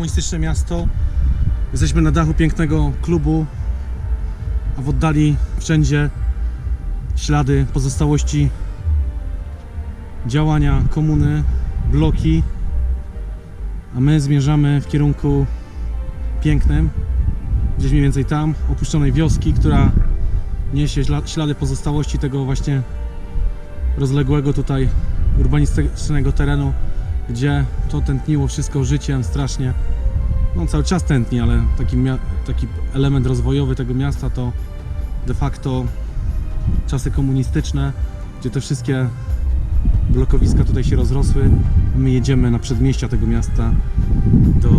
komunistyczne miasto. Jesteśmy na dachu pięknego klubu, a w oddali wszędzie ślady pozostałości działania komuny, bloki, a my zmierzamy w kierunku pięknym, gdzieś mniej więcej tam, opuszczonej wioski, która niesie śla- ślady pozostałości tego właśnie rozległego tutaj urbanistycznego terenu, gdzie to tętniło wszystko życiem strasznie. No cały czas tętni, ale taki, taki element rozwojowy tego miasta to de facto czasy komunistyczne, gdzie te wszystkie blokowiska tutaj się rozrosły. My jedziemy na przedmieścia tego miasta do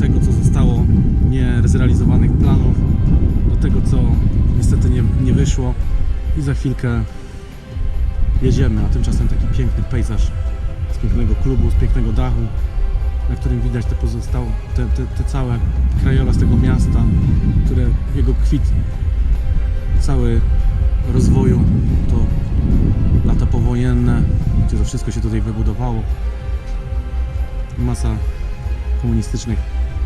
tego, co zostało nie zrealizowanych planów, do tego, co niestety nie, nie wyszło i za chwilkę jedziemy, a tymczasem taki piękny pejzaż pięknego klubu, z pięknego dachu, na którym widać te pozostałe, te, te, te całe krajobraz tego miasta, które jego kwit cały rozwoju to lata powojenne, gdzie to wszystko się tutaj wybudowało. Masa komunistycznych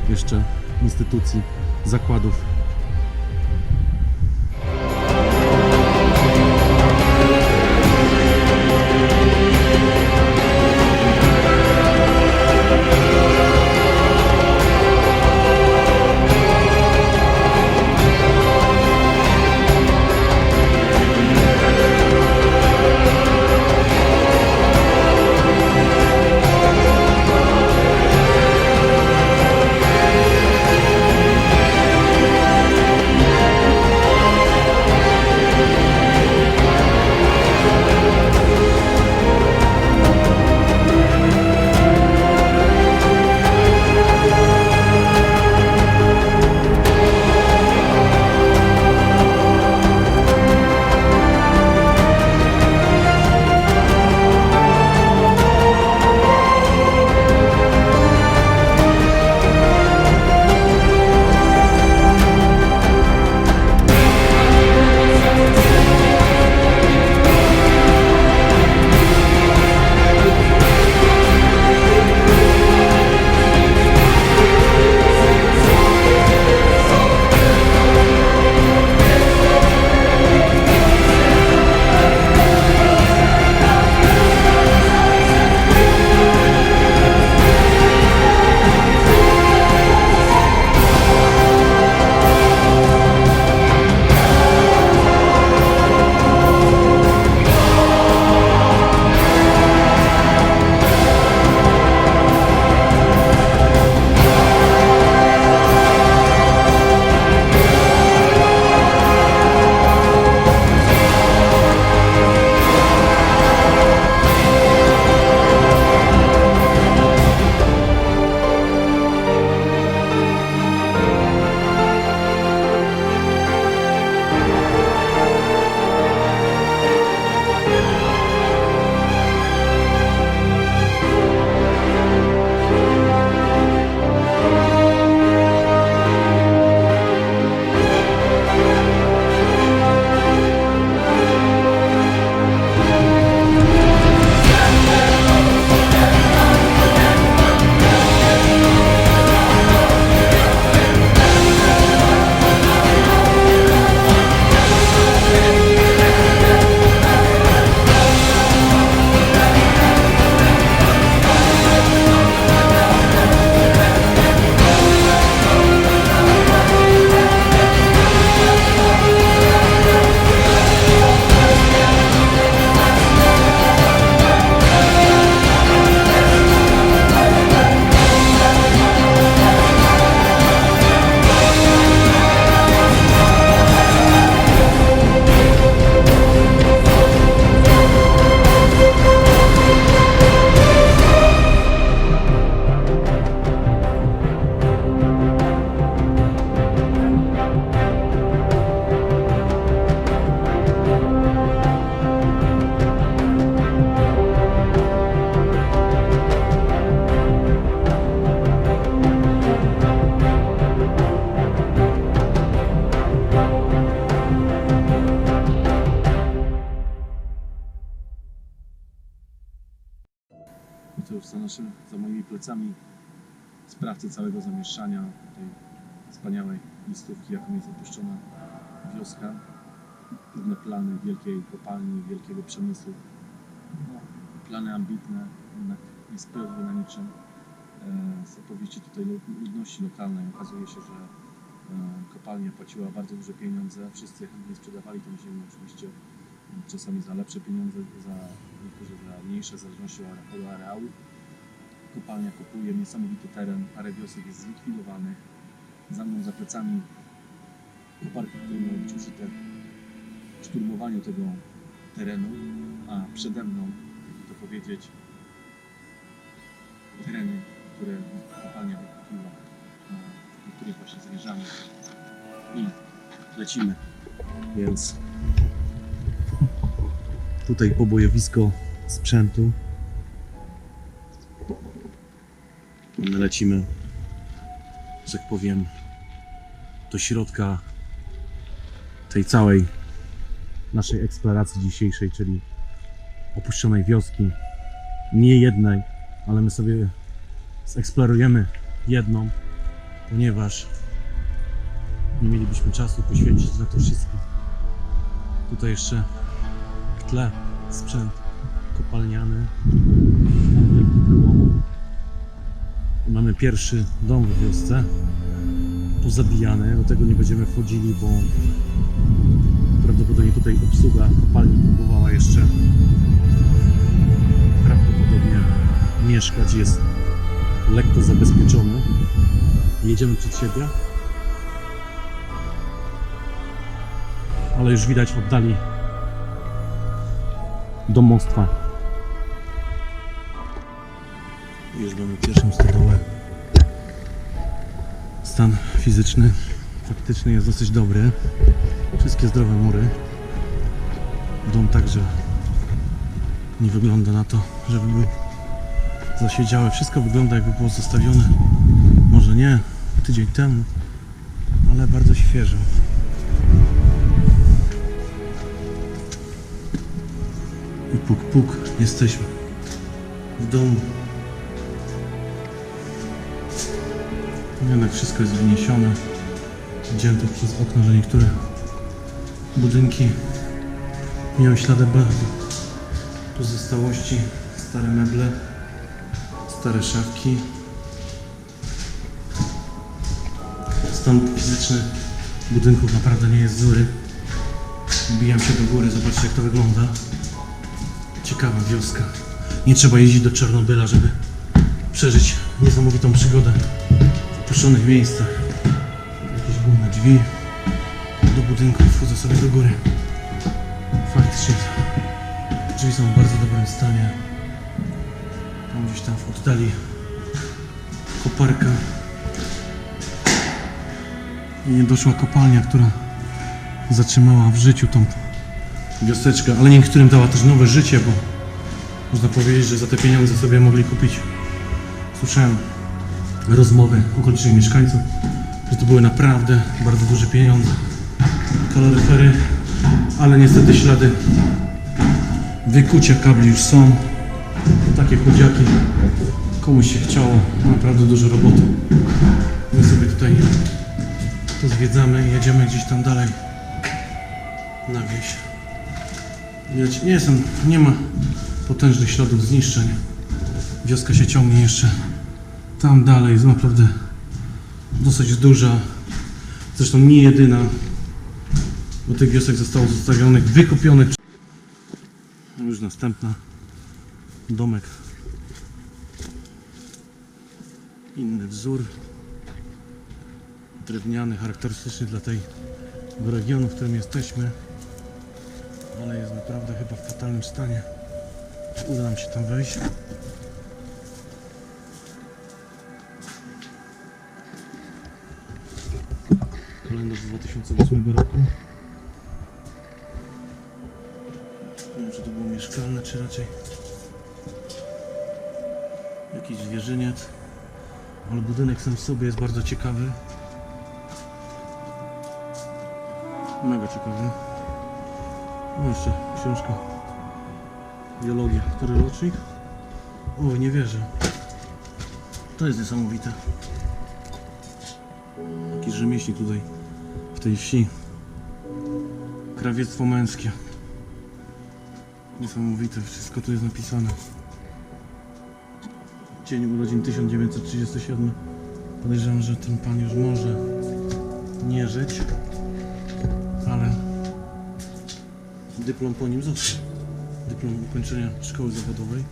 jeszcze instytucji, zakładów. I to już za, naszym, za moimi plecami sprawcy całego zamieszczania tej wspaniałej miejscówki, jaką jest opuszczona wioska. Pewne plany wielkiej kopalni, wielkiego przemysłu. Plany ambitne, jednak nie spełzły na niczym. E, Z opowieści tutaj lu- ludności lokalnej okazuje się, że e, kopalnia płaciła bardzo duże pieniądze. Wszyscy chętnie sprzedawali tę ziemię, oczywiście czasami za lepsze pieniądze, za niektórzy za mniejsze, w zależności od areału. Kopalnia kupuje niesamowity teren, parę wiosek jest zlikwidowanych. Za mną, za plecami koparki, które miały być użyte w szturmowaniu tego terenu, a przede mną, jakby to powiedzieć, tereny, które kopalnia wykupiła, do których właśnie zmierzamy i lecimy. Więc tutaj pobojowisko sprzętu. Lecimy, że tak powiem, do środka tej całej naszej eksploracji dzisiejszej, czyli opuszczonej wioski. Nie jednej, ale my sobie zeksplorujemy jedną, ponieważ nie mielibyśmy czasu poświęcić na to wszystko. Tutaj jeszcze w tle sprzęt kopalniany. Pierwszy dom w wiosce. Pozabijany. Do tego nie będziemy wchodzili, bo prawdopodobnie tutaj obsługa kopalni próbowała jeszcze prawdopodobnie mieszkać. Jest lekko zabezpieczony. Jedziemy przed siebie. Ale już widać w oddali domostwa. Już mamy pierwszą stodołę. Stan fizyczny faktyczny jest dosyć dobry. Wszystkie zdrowe mury. Dom także nie wygląda na to, żeby był zasiedziałe. Wszystko wygląda jakby było zostawione. Może nie tydzień temu, ale bardzo świeżo. I puk puk, jesteśmy w domu. Jednak wszystko jest wyniesione, wzięte przez okno, że niektóre budynki miały ślady bardzo. Pozostałości, stare meble, stare szafki. Stan fizyczny budynków naprawdę nie jest zły. Wbijam się do góry, zobaczcie jak to wygląda. Ciekawa wioska. Nie trzeba jeździć do Czarnobyla, żeby przeżyć niesamowitą przygodę opuszczonych miejscach. Jakieś główne drzwi do budynku. Wchodzę sobie do góry. Faktycznie drzwi są w bardzo dobrym stanie. Tam gdzieś tam w oddali koparka. I niedoszła kopalnia, która zatrzymała w życiu tą wioseczkę, ale niektórym dała też nowe życie, bo można powiedzieć, że za te pieniądze sobie mogli kupić. Słyszałem rozmowy okolicznych mieszkańców, że to były naprawdę bardzo duże pieniądze. Kaloryfery, ale niestety ślady wykucia kabli już są. Takie chudziaki. Komuś się chciało, naprawdę dużo roboty. My sobie tutaj to zwiedzamy i jedziemy gdzieś tam dalej na wieś. Nie jestem, nie ma potężnych śladów zniszczeń. Wioska się ciągnie jeszcze tam dalej, jest naprawdę dosyć duża. Zresztą nie jedyna, bo tych wiosek zostało zostawionych, wykupionych. Już następna. Domek. Inny wzór. Drewniany, charakterystyczny dla tej regionu, w którym jesteśmy. Ale jest naprawdę chyba w fatalnym stanie. Uda nam się tam wejść? Z 2008 roku. Nie wiem, czy to było mieszkalne, czy raczej jakiś zwierzyniec. Ale budynek sam w sobie jest bardzo ciekawy. Mega ciekawy. No jeszcze książka. Biologia. Który rocznik? O, nie wierzę. To jest niesamowite. Jakiś rzemieślnik tutaj tej wsi. Krawiectwo męskie. Niesamowite, wszystko tu jest napisane. Dzień urodzin 1937. Podejrzewam, że ten pan już może nie żyć, ale dyplom po nim został. Dyplom ukończenia szkoły zawodowej.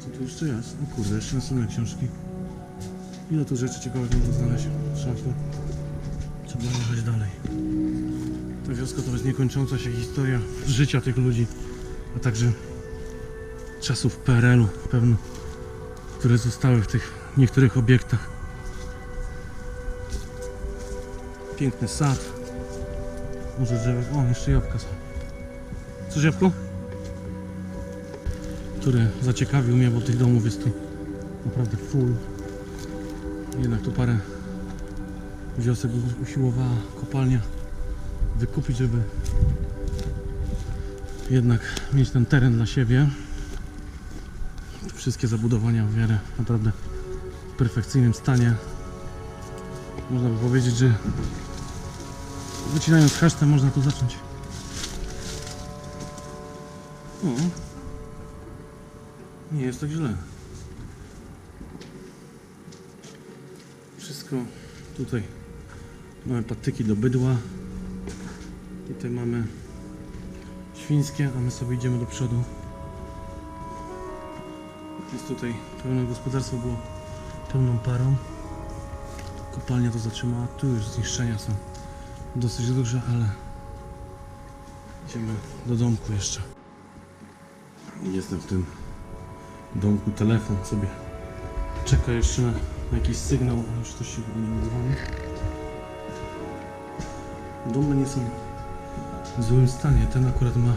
Co tu jeszcze jest? O kurde, jeszcze następne książki. Ile tu rzeczy ciekawych można znaleźć? Szafy. Trzeba jechać dalej. Ta wioska to jest niekończąca się historia życia tych ludzi, a także czasów PRL-u pewno, które zostały w tych niektórych obiektach. Piękny sad. Może drzewek. O, jeszcze jabłka są. Co jabłko? Który zaciekawił mnie, bo tych domów jest tu naprawdę full. Jednak tu parę wiosek usiłowała kopalnia wykupić, żeby jednak mieć ten teren dla siebie. Wszystkie zabudowania w miarę naprawdę w perfekcyjnym stanie. Można by powiedzieć, że wycinając hasztę można tu zacząć. O, nie jest tak źle. Wszystko tutaj mamy patyki do bydła. Tutaj mamy świńskie, a my sobie idziemy do przodu. Jest tutaj pełne gospodarstwo było pełną parą. Kopalnia to zatrzymała. Tu już zniszczenia są dosyć duże, ale idziemy do domku jeszcze. Jestem w tym domku, telefon sobie czeka jeszcze na, jakiś sygnał, a już ktoś się chyba nie dzwoni. Domy nie są w złym stanie. Ten akurat ma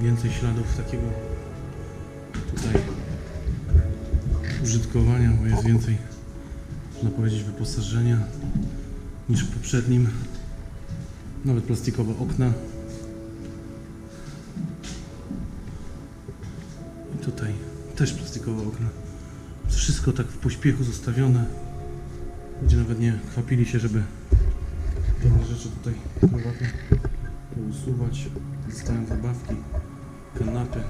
więcej śladów takiego tutaj użytkowania, bo jest więcej, można powiedzieć, wyposażenia niż w poprzednim. Nawet plastikowe okna. I tutaj też plastikowe okna. Wszystko tak w pośpiechu zostawione. Ludzie nawet nie kwapili się, żeby pewne rzeczy tutaj prywatnie usuwać. Zostają zabawki, kanapy.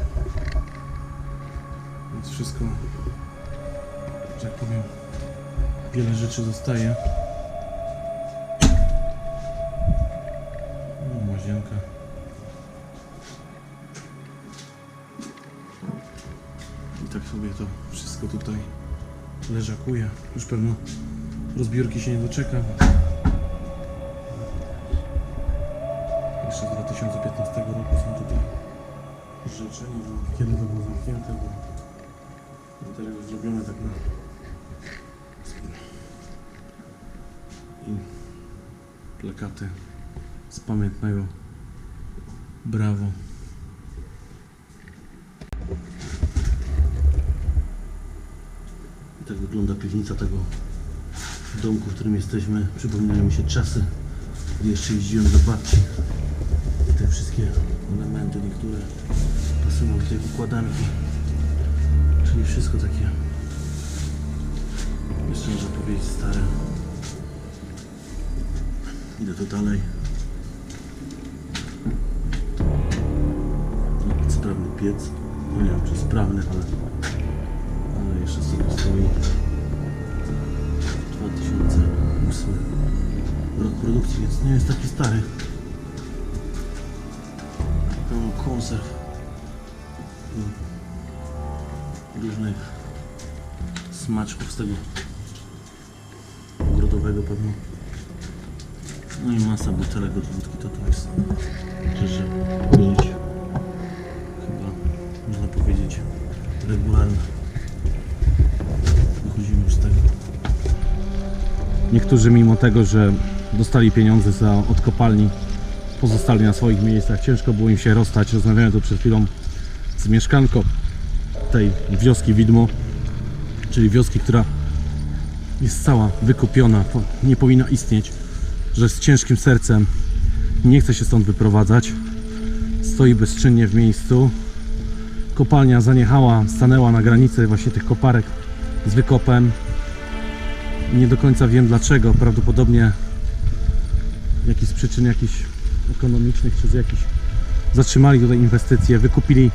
Więc wszystko, że jak powiem, wiele rzeczy zostaje. No. I tak sobie to wszystko tutaj leżakuje. Już pewno rozbiórki się nie doczeka. Jeszcze z 2015 roku są tutaj rzeczy. Nie wiem kiedy to było zamknięte, bo już zrobione tak na i plakaty z pamiętnego brawo. I tak wygląda piwnica tego domku, w którym jesteśmy. Przypominają mi się czasy, gdy jeszcze jeździłem do babci. Wszystkie elementy, niektóre pasują do tej układanki. Czyli wszystko takie, jeszcze można powiedzieć, stare. Idę tu dalej. No, Sprawny piec. No nie wiem, czy sprawny, ale, ale jeszcze sobie stoi. 2008 rok produkcji, więc nie jest taki stary. Konserw. i Różnych smaczków z tego ogrodowego pewnie. No i masa butelek od wódki, to to jest rzeczy być chyba można powiedzieć regularne. Wychodzimy już z tego. Niektórzy mimo tego, że dostali pieniądze za od kopalni, pozostali na swoich miejscach. Ciężko było im się rozstać. Rozmawiałem tu przed chwilą z mieszkanką tej wioski Widmo, czyli wioski, która jest cała wykupiona, nie powinna istnieć, że z ciężkim sercem nie chce się stąd wyprowadzać. Stoi bezczynnie w miejscu. Kopalnia zaniechała, stanęła na granicy właśnie tych koparek z wykopem. Nie do końca wiem dlaczego. Prawdopodobnie jakiś z przyczyn jakichś ekonomicznych czy z jakichś zatrzymali tutaj inwestycje, wykupili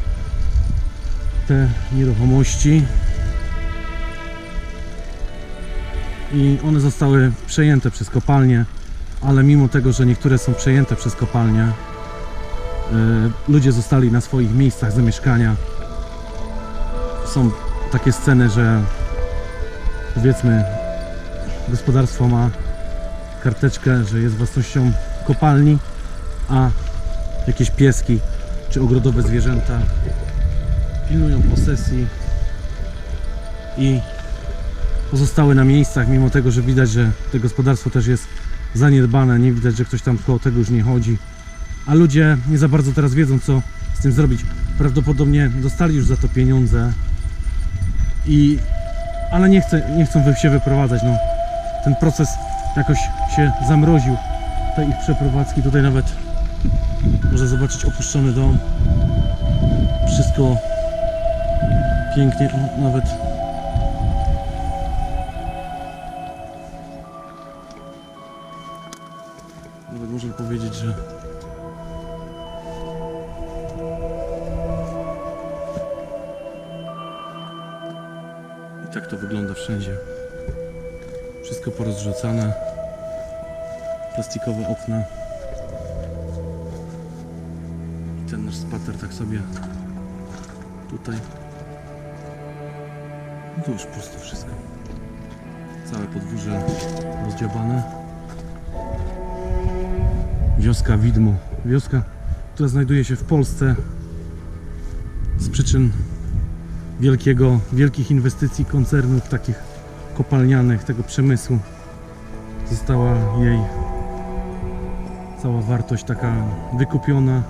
te nieruchomości i one zostały przejęte przez kopalnie, ale mimo tego, że niektóre są przejęte przez kopalnie, y, ludzie zostali na swoich miejscach zamieszkania. Są takie sceny, że powiedzmy gospodarstwo ma karteczkę, że jest własnością kopalni, a jakieś pieski czy ogrodowe zwierzęta pilnują posesji i pozostały na miejscach, mimo tego, że widać, że to gospodarstwo też jest zaniedbane, nie widać, że ktoś tam koło tego już nie chodzi. A ludzie nie za bardzo teraz wiedzą, co z tym zrobić. Prawdopodobnie dostali już za to pieniądze i ale nie, chcę, nie chcą się wyprowadzać. No. Ten proces jakoś się zamroził. Te ich przeprowadzki tutaj nawet można zobaczyć opuszczony dom. Wszystko pięknie, nawet nawet można powiedzieć, że i tak to wygląda wszędzie. Wszystko porozrzucane. Plastikowe okna. Spacer tak sobie tutaj. No tu już pusto wszystko. Całe podwórze rozdziabane. Wioska Widmo. Wioska, która znajduje się w Polsce z przyczyn wielkiego, wielkich inwestycji koncernów takich kopalnianych, tego przemysłu. Została jej cała wartość taka wykupiona,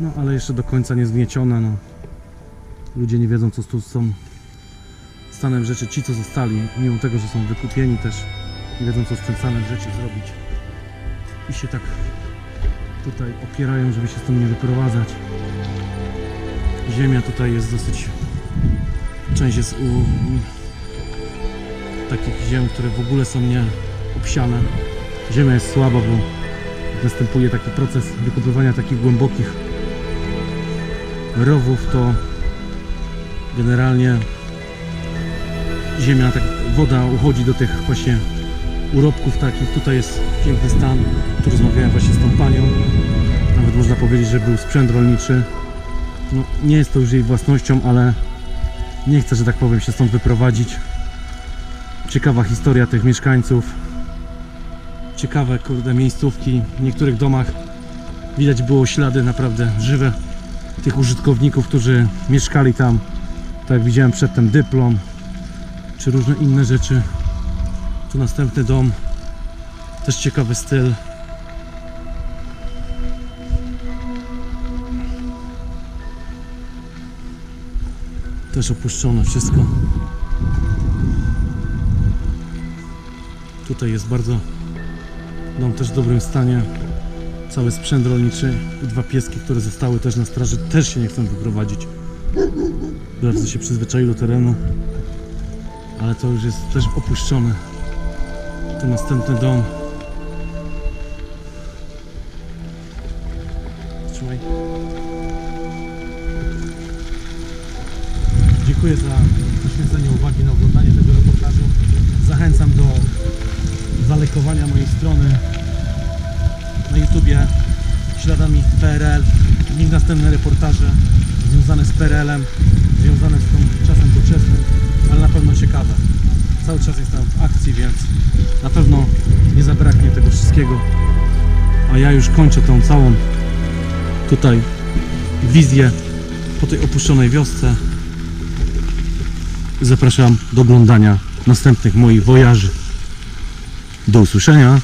no ale jeszcze do końca nie zgnieciona. No. Ludzie nie wiedzą co tu są stanem rzeczy, ci co zostali, mimo tego, że są wykupieni też, nie wiedzą co z tym stanem rzeczy zrobić. I się tak tutaj opierają, żeby się stąd nie wyprowadzać. Ziemia tutaj jest dosyć. Część jest u takich ziem, które w ogóle są nie obsiane. Ziemia jest słaba, bo następuje taki proces wykupywania takich głębokich rowów, to generalnie ziemia, tak, woda uchodzi do tych właśnie urobków takich. Tutaj jest piękny stan. Tu rozmawiałem właśnie z tą panią. Nawet można powiedzieć, że był sprzęt rolniczy. No, nie jest to już jej własnością, ale nie chcę, że tak powiem, się stąd wyprowadzić. Ciekawa historia tych mieszkańców. Ciekawe, kurde, miejscówki. W niektórych domach widać było ślady naprawdę żywe tych użytkowników, którzy mieszkali tam. Tak jak widziałem przedtem dyplom, czy różne inne rzeczy. Tu następny dom. Też ciekawy styl. Też opuszczone wszystko. Tutaj jest bardzo dom też w dobrym stanie. Cały sprzęt rolniczy i dwa pieski, które zostały też na straży, też się nie chcą wyprowadzić. Bardzo się przyzwyczaiły do terenu, ale to już jest też opuszczone. Tu następny dom. Trzymaj. Dziękuję za poświęcenie uwagi na oglądanie tego reportażu. Zachęcam do zalajkowania mojej strony na YouTubie śladami PRL. W następne reportaże związane z PRL-em, związane z tą czasem doczesnym, ale na pewno ciekawe. Cały czas jestem w akcji, więc na pewno nie zabraknie tego wszystkiego. A ja już kończę tą całą tutaj wizję po tej opuszczonej wiosce. Zapraszam do oglądania następnych moich wojaży. Do usłyszenia.